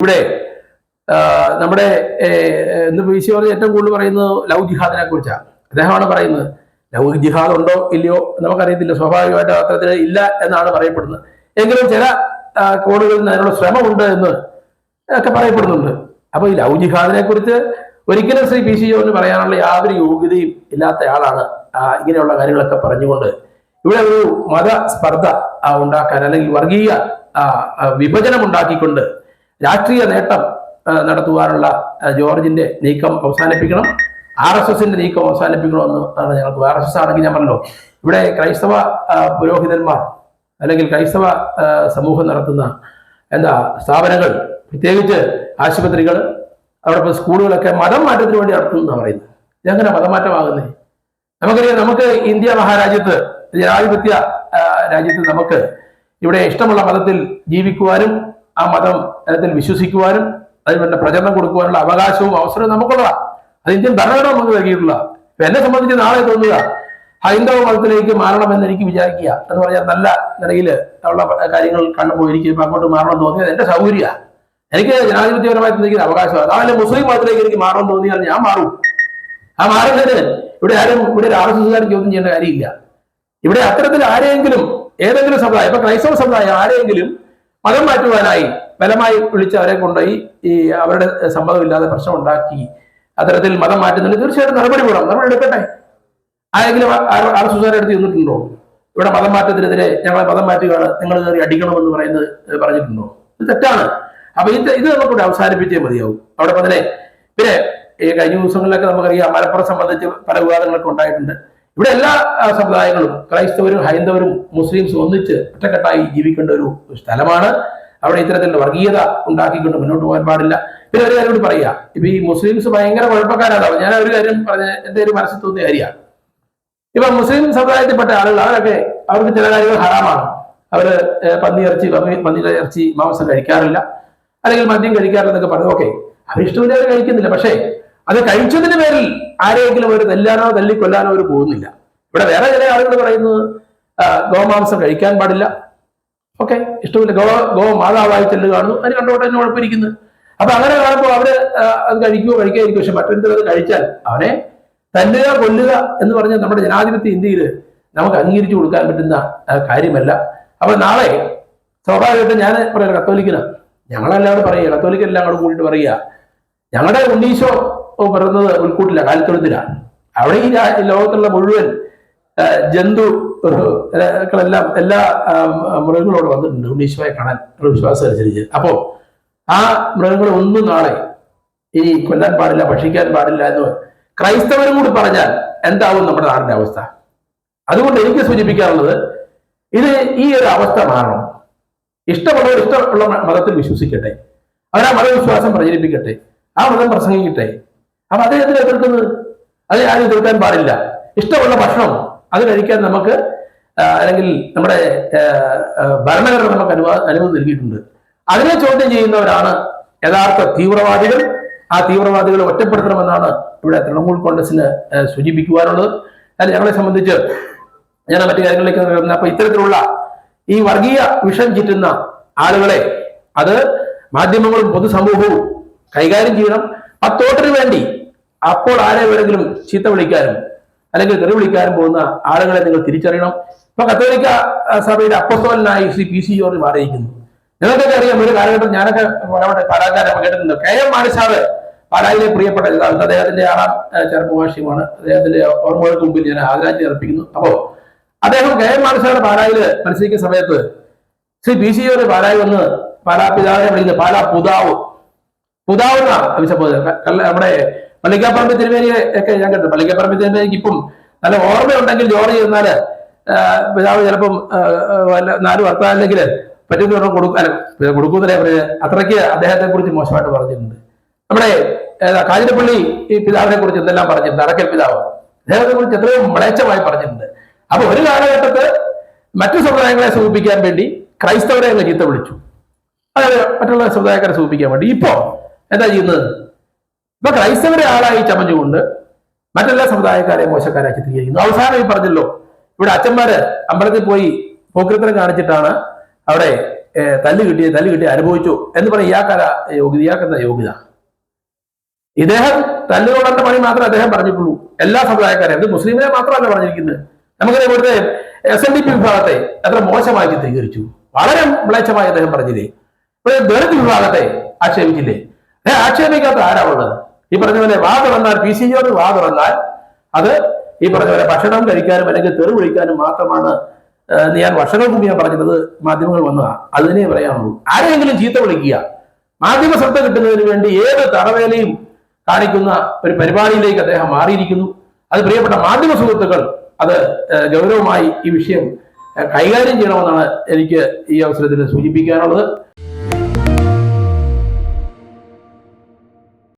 ഇവിടെ നമ്മുടെ എന്ന് പി സി പറഞ്ഞ ഏറ്റവും കൂടുതൽ പറയുന്നത് ലവ് ജിഹാദിനെ കുറിച്ചാണ്. അദ്ദേഹമാണ് പറയുന്നത് ലവ് ജിഹാദ് ഉണ്ടോ ഇല്ലയോ നമുക്കറിയത്തില്ല. സ്വാഭാവികമായിട്ട് അത്തരത്തിൽ ഇല്ല എന്നാണ് പറയപ്പെടുന്നത്. എങ്കിലും ചില കോണുകളിൽ അതിനുള്ള ശ്രമമുണ്ട് എന്ന് ഒക്കെ പറയപ്പെടുന്നുണ്ട്. അപ്പൊ ഈ ലവ് ജിഹാദിനെ കുറിച്ച് ഒരിക്കലും ശ്രീ പി സി ജോർജിന് പറയാനുള്ള യാതൊരു യോഗ്യതയും ഇല്ലാത്ത ആളാണ് ഇങ്ങനെയുള്ള കാര്യങ്ങളൊക്കെ പറഞ്ഞുകൊണ്ട് ഇവിടെ ഒരു മത സ്പർദ്ധ ഉണ്ടാക്കാൻ അല്ലെങ്കിൽ വർഗീയ വിഭജനം ഉണ്ടാക്കിക്കൊണ്ട് രാഷ്ട്രീയ നേട്ടം നടത്തുവാനുള്ള ജോർജിന്റെ നീക്കം അവസാനിപ്പിക്കണം. ആർ എസ് എസിന്റെ നീക്കം അവസാനിപ്പിക്കണമെന്ന് ആണ് ഞങ്ങൾക്ക് ആർ എസ് എസ് ആണെങ്കിൽ ഞാൻ പറഞ്ഞല്ലോ. ഇവിടെ ക്രൈസ്തവ പുരോഹിതന്മാർ അല്ലെങ്കിൽ ക്രൈസ്തവ സമൂഹം നടത്തുന്ന എന്താ സ്ഥാപനങ്ങൾ പ്രത്യേകിച്ച് ആശുപത്രികൾ അവിടെ ഇപ്പോൾ സ്കൂളുകളൊക്കെ മതം മാറ്റത്തിന് വേണ്ടി നടത്തുന്നതാണ് പറയുന്നത്. ഇതെങ്ങനെ മതമാറ്റമാകുന്നേ? നമുക്കറിയാം നമുക്ക് ഇന്ത്യ മഹാരാജ്യത്ത് ജനാധിപത്യ രാജ്യത്ത് നമുക്ക് ഇവിടെ ഇഷ്ടമുള്ള മതത്തിൽ ജീവിക്കുവാനും ആ മതം മതത്തിൽ വിശ്വസിക്കുവാനും അതിന് വേണ്ട പ്രചരണം കൊടുക്കുവാനുള്ള അവകാശവും അവസരവും നമുക്കുള്ളതാണ് അത് ഇന്ത്യൻ ഭരണഘടന നമുക്ക് നൽകിയിട്ടുള്ള. എന്നെ സംബന്ധിച്ച് നാളെ തോന്നുക ഹൈന്ദവ മതത്തിലേക്ക് മാറണമെന്ന് എനിക്ക് വിചാരിക്കുക എന്ന് പറഞ്ഞാൽ നല്ല നിലയിൽ ഉള്ള കാര്യങ്ങൾ കണ്ടുപോയി എനിക്ക് അങ്ങോട്ട് മാറണം തോന്നിയത് എന്റെ സൗകര്യ എനിക്ക് ജനാധിപത്യപരമായി ചിന്തിക്കുന്ന അവകാശമാണ്. അതല്ല മുസ്ലിം മതത്തിലേക്ക് എനിക്ക് മാറണം തോന്നിയാൽ ഞാൻ മാറും. ആ മാറുന്നതിന് ഇവിടെ ആരും ഇവിടെ ആർ എസ് എസ്കാരൻ ചോദ്യം ചെയ്യേണ്ട കാര്യമില്ല. ഇവിടെ അത്തരത്തിൽ ആരെയെങ്കിലും ഏതെങ്കിലും സമുദായം ഇപ്പൊ ക്രൈസ്തവ സമുദായം ആരെയെങ്കിലും മതം മാറ്റുവാനായി ബലമായി വിളിച്ച് അവരെ കൊണ്ടുപോയി ഈ അവരുടെ സമ്മതമില്ലാതെ പ്രശ്നം ഉണ്ടാക്കി അത്തരത്തിൽ മതം മാറ്റുന്നതിന് തീർച്ചയായിട്ടും നടപടി വേണം. നടപടി എടുക്കട്ടെ. ആരെങ്കിലും ആർ എസ് എടുത്ത് ചെന്നിട്ടുണ്ടോ ഇവിടെ മതം മാറ്റത്തിനെതിരെ ഞങ്ങളെ മതം മാറ്റുകയാണ് നിങ്ങൾ കയറി അടിക്കണമെന്ന് പറയുന്നത് പറഞ്ഞിട്ടുണ്ടോ? ഇത് തെറ്റാണ്. അപ്പൊ ഇത് ഇത് നമുക്കിവിടെ അവസാനിപ്പിച്ചേ മതിയാവും. അവിടെ പതിനെ പിന്നെ ഈ കഴിഞ്ഞ ദിവസങ്ങളിലൊക്കെ നമുക്കറിയാം മലപ്പുറം സംബന്ധിച്ച് പല വിവാദങ്ങളൊക്കെ ഉണ്ടായിട്ടുണ്ട്. ഇവിടെ എല്ലാ സമുദായങ്ങളും ക്രൈസ്തവരും ഹൈന്ദവരും മുസ്ലിംസും ഒന്നിച്ച് ഒറ്റക്കെട്ടായി ജീവിക്കേണ്ട ഒരു സ്ഥലമാണ്. അവിടെ ഇത്തരത്തിലുള്ള വർഗീയത ഉണ്ടാക്കിക്കൊണ്ട് മുന്നോട്ട് പോകാൻ പാടില്ല. പിന്നെ ഒരു കാര്യം കൂടി പറയാ. ഇപ്പൊ ഈ മുസ്ലിംസ് ഭയങ്കര കുഴപ്പക്കാരാണ് ഞാൻ ഒരു കാര്യം പറഞ്ഞ എന്റെ ഒരു മനസ്സിൽ തോന്നിയ കാര്യമാണ്. ഇപ്പൊ മുസ്ലിം സമുദായത്തിൽപ്പെട്ട ആളുകൾ അവരൊക്കെ അവർക്ക് ചില കാര്യങ്ങൾ ഹറാമാണ്. അവർ പന്നി ഇറച്ചി പന്നി- ഇറച്ചി മാംസം കഴിക്കാറില്ല. അല്ലെങ്കിൽ മദ്യം കഴിക്കാറില്ലെന്നൊക്കെ പറഞ്ഞു. ഓക്കെ. അവർ ഇഷ്ടമില്ല അവർ കഴിക്കുന്നില്ല. പക്ഷേ അത് കഴിച്ചതിന് പേരിൽ ആരെയെങ്കിലും ഒരു തല്ലാനോ കൊല്ലാനോ അവർ പോകുന്നില്ല. ഇവിടെ വേറെ ചില ആളുകൾ പറയുന്നത് ഗോമാംസം കഴിക്കാൻ പാടില്ല. ഓക്കെ ഇഷ്ടമില്ല. ഗോ ഗോ മാതാവായി ചെല്ല് കാണുന്നു. അതിന് കണ്ടോട്ടെ എന്നെ ഉഴപ്പിരിക്കുന്നു അപ്പൊ അങ്ങനെ കാണുമ്പോൾ അവർ അത് കഴിക്കുമോ കഴിക്കാതിരിക്കും പക്ഷെ മറ്റൊരു അത് കഴിച്ചാൽ അവനെ തല്ലുക കൊല്ലുക എന്ന് പറഞ്ഞാൽ നമ്മുടെ ജനാധിപത്യ ഇന്ത്യയിൽ നമുക്ക് അംഗീകരിച്ചു കൊടുക്കാൻ പറ്റുന്ന കാര്യമല്ല. അപ്പൊ നാളെ സ്വാഭാവികമായിട്ടും ഞാൻ പറയാം കത്തോലിക്കനാണ് ഞങ്ങളെല്ലാവരും പറയുക കത്തോലിക്കെല്ലാം കൂടെ കൂടിയിട്ട് പറയുക. ഞങ്ങളുടെ ഉണ്ണീശോ പിറന്നത് ഉൾക്കൂട്ടില്ല കാലിത്തൊഴുത്തിലാണ് അവിടെ ഈ ലോകത്തുള്ള മുഴുവൻ ജന്തു എല്ലാം എല്ലാ മൃഗങ്ങളോട് വന്നിട്ടുണ്ട്. ഉണ്ണീശോയെ കാണാൻ ഒരു വിശ്വാസം അനുസരിച്ച്. അപ്പോ ആ മൃഗങ്ങൾ ഒന്നും നാളെ ഈ കൊല്ലാൻ പാടില്ല ഭക്ഷിക്കാൻ പാടില്ല എന്ന് ക്രൈസ്തവരും കൂടി പറഞ്ഞാൽ എന്താവും നമ്മുടെ നാടിന്റെ അവസ്ഥ? അതുകൊണ്ട് എനിക്ക് സൂചിപ്പിക്കാറുള്ളത് ഇത് ഈ ഒരു അവസ്ഥ മാറണം. ഇഷ്ടമുള്ളവർ ഇഷ്ടമുള്ള മതത്തിൽ വിശ്വസിക്കട്ടെ. അവർ ആ മതവിശ്വാസം പ്രചരിപ്പിക്കട്ടെ. ആ മതം പ്രസംഗിക്കട്ടെ. അപ്പൊ അത് എന്തിനാ എതിർക്കുന്നത് അത് ആരും എതിർക്കാൻ പാടില്ല. ഇഷ്ടമുള്ള ഭക്ഷണം അത് കഴിക്കാൻ നമുക്ക് അല്ലെങ്കിൽ നമ്മുടെ ഭരണഘടന നമുക്ക് അനുവാ അനുമതി നൽകിയിട്ടുണ്ട്. അതിനെ ചോദ്യം ചെയ്യുന്നവരാണ് യഥാർത്ഥ തീവ്രവാദികൾ. ആ തീവ്രവാദികളെ ഒറ്റപ്പെടുത്തണമെന്നാണ് ഇവിടെ തൃണമൂൽ കോൺഗ്രസിന് സൂചിപ്പിക്കുവാനുള്ളത്. അല്ല ഞങ്ങളെ സംബന്ധിച്ച് ഞാൻ മറ്റു കാര്യങ്ങളിലേക്ക് വരുന്നത് അപ്പൊ ഇത്തരത്തിലുള്ള ഈ വർഗീയ വിഷം ചുറ്റുന്ന ആളുകളെ അത് മാധ്യമങ്ങളും പൊതുസമൂഹവും കൈകാര്യം ചെയ്യണം. പത്തോട്ടിന് വേണ്ടി അപ്പോൾ ആരെ വേണമെങ്കിലും ചീത്ത വിളിക്കാനും അല്ലെങ്കിൽ തെറി വിളിക്കാനും പോകുന്ന ആളുകളെ നിങ്ങൾ തിരിച്ചറിയണം. ഇപ്പൊ കത്തോലിക്ക ആ, സഭയുടെ അപ്പസ്തോലനായി ശ്രീ പി സി ജോർജ് മാറിയിരിക്കുന്നു. നിങ്ങൾക്കൊക്കെ അറിയാം ഒരു കാലഘട്ടം ഞാനൊക്കെ പലവട്ടെ കലാകാരം കേട്ടിട്ടുണ്ട് കെ എം മാണിസാറ് പാലായിലെ പ്രിയപ്പെട്ട നേതാവ് അദ്ദേഹത്തിന്റെ ആറാം ആ, ചരമവാർഷികമാണ് അദ്ദേഹത്തിന്റെ ഓർമ്മകൾക്ക് മുമ്പിൽ ഞാൻ ആദരാഞ്ജലി അർപ്പിക്കുന്നു. അപ്പോ അദ്ദേഹം കെ എം മാണിസാറ് പാലായിൽ മത്സരിക്കുന്ന സമയത്ത് ശ്രീ പി സി ജോർജ് പാലായി വന്ന് പാലാ പിതാവിനെ വിളിക്കുന്നത് പാലാ പുതാവ്. പുതാവ് എന്നാ അഭിസംബോധന നമ്മുടെ പള്ളിക്കാപ്പറമ്പ് തിരുമേനി ഒക്കെ ഞാൻ കേട്ടു പള്ളിക്കാപ്പറമ്പ് തിരുമേനിക്ക് ഇപ്പം നല്ല ഓർമ്മയുണ്ടെങ്കിൽ ജോലി ചെയ്താൽ പിതാവ് ചിലപ്പം നാല് വർത്താനില്ലെങ്കിൽ പറ്റുന്ന ഒരെണ്ണം കൊടുക്കാൻ കൊടുക്കുന്നതിനെ പറഞ്ഞത്? അത്രയ്ക്ക് അദ്ദേഹത്തെ കുറിച്ച് മോശമായിട്ട് പറഞ്ഞിട്ടുണ്ട്. നമ്മുടെ കാഞ്ഞിരപ്പള്ളി ഈ പിതാവിനെ കുറിച്ച് എന്തെല്ലാം പറഞ്ഞിട്ടുണ്ട്? അറക്കൽ പിതാവ്. അദ്ദേഹത്തെ കുറിച്ച് എത്രയോ മ്ലേച്ഛമായി പറഞ്ഞിട്ടുണ്ട്. അപ്പൊ ഒരു കാലഘട്ടത്ത് മറ്റു സമുദായങ്ങളെ സൂചിപ്പിക്കാൻ വേണ്ടി ക്രൈസ്തവരെ അങ്ങ് ചീത്ത വിളിച്ചു. അതായത് മറ്റുള്ള സമുദായക്കാരെ സൂചിപ്പിക്കാൻ വേണ്ടി. ഇപ്പോ എന്താ ചെയ്യുന്നത്? ഇപ്പൊ ക്രൈസ്തവരെ ആളായി ചമഞ്ഞുകൊണ്ട് മറ്റെല്ലാ സമുദായക്കാരെ മോശക്കാരാക്കി ചിത്രീകരിക്കുന്നു അവസാനം ഈ പറഞ്ഞല്ലോ ഇവിടെ അച്ഛന്മാര് അമ്പലത്തിൽ പോയി പോക്രിത്തരം കാണിച്ചിട്ടാണ് അവിടെ തല്ലു കിട്ടിയ തല്ല് കിട്ടി അനുഭവിച്ചു എന്ന് പറയും ഇയാൾക്കാര യോഗ്യത ഇയാൾക്കെന്താ യോഗ്യത? ഇദ്ദേഹം തല്ലുകൊള്ളേണ്ട പണി മാത്രമേ അദ്ദേഹം പറഞ്ഞിട്ടുള്ളൂ. എല്ലാ സമുദായക്കാരെയും ഇത് മുസ്ലിമിനെ മാത്രമല്ല പറഞ്ഞിരിക്കുന്നത്. നമുക്കറിയാം ഇവിടുത്തെ എസ് എൻ ഡി പി വിഭാഗത്തെ എത്ര മോശമായി ചിത്രീകരിച്ചു. വളരെ മ്ലേച്ഛമായി അദ്ദേഹം പറഞ്ഞില്ലേ? ഇവിടെ ദളിത് വിഭാഗത്തെ ആക്ഷേപിച്ചില്ലേ? ഏ ആക്ഷേപിക്കാത്ത ആരാവുള്ളത് ഈ പറഞ്ഞ പോലെ വാ തുറന്നാൽ പി സി ജിയോട് വാ തുറന്നാൽ അത് ഈ പറഞ്ഞ പോലെ ഭക്ഷണം കഴിക്കാനും അല്ലെങ്കിൽ തെറി വിളിക്കാനും മാത്രമാണ് ഞാൻ വർഷങ്ങൾക്ക് മുമ്പ് ഞാൻ പറഞ്ഞത് മാധ്യമങ്ങൾ വന്നതാണ് അതിനെ പറയാനുള്ളൂ. ആരെയെങ്കിലും ചീത്ത വിളിക്കുക. മാധ്യമ ശ്രദ്ധ കിട്ടുന്നതിന് വേണ്ടി ഏത് തറവേലയും കാണിക്കുന്ന ഒരു പരിപാടിയിലേക്ക് അദ്ദേഹം മാറിയിരിക്കുന്നു. അത് പ്രിയപ്പെട്ട മാധ്യമ സുഹൃത്തുക്കൾ അത് ഗൗരവമായി ഈ വിഷയം കൈകാര്യം ചെയ്യണമെന്നാണ് എനിക്ക് ഈ അവസരത്തിൽ സൂചിപ്പിക്കാനുള്ളത്.